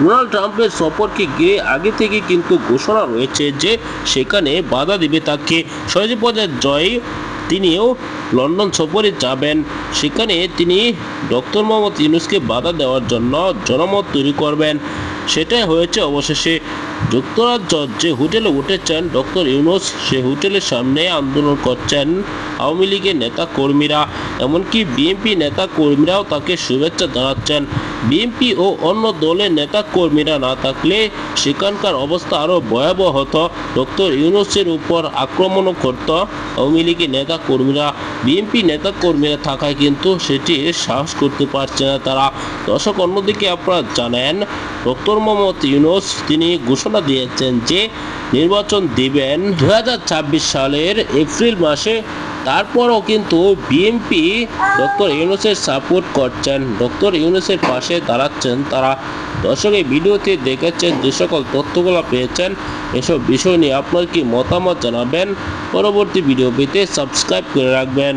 Donald ট্রাম্পের সফরকে ঘিরে আগে থেকে কিন্তু ঘোষণা রয়েছে যে সেখানে বাধা দিবে তাকে। সহজে পর্যায়ে জয়, তিনিও লন্ডন সফরে যাবেন। সেখানে তিনি ডক্টর মোহাম্মদ ইউনুসকে বাধা দেওয়ার জন্য জনমত তৈরি করবেন। সেটাই হয়েছে অবশেষে। যুক্তরাজ্য যে হোটেলে উঠেছেন ডক্টর ইউনুস, সে হোটেলের সামনে আন্দোলন করছেন আওয়ামী লীগের নেতা কর্মীরা এমনকি বিএনপি নেতা কর্মীরাও তাকে শুভেচ্ছা জানাচ্ছেন। বিএনপি ও অন্য দলের নেতা কর্মীরা না থাকলে সেখানকার অবস্থা আরও ভয়াবহ হতো। ডক্টর ইউনুসের উপর আক্রমণও করত আওয়ামী লীগের নেতা কর্মীরা বিএনপি নেতা কর্মীরা থাকায় কিন্তু সেটি সাহস করতে পারছে না তারা। দর্শক, অন্যদিকে আপনারা জানেন, ডক্টর মোহাম্মদ ইউনুস তিনি ঘোষণা দিয়েছেন যে নির্বাচন দিবেন দু হাজার ছাব্বিশ সালের এপ্রিল মাসে। তারপরও কিন্তু বিএনপি ডক্টর ইউনুসের সাপোর্ট করছেন। ডক্টর ইউনুসের পাশে দাঁড়াচ্ছেন তারা। দর্শকের ভিডিওতে দেখেছেন যে সকল তথ্যগুলো পেয়েছেন। এসব বিষয় নিয়ে আপনার কি মতামত জানাবেন? পরবর্তী ভিডিও পেতে সাবস্ক্রাইব করে রাখবেন।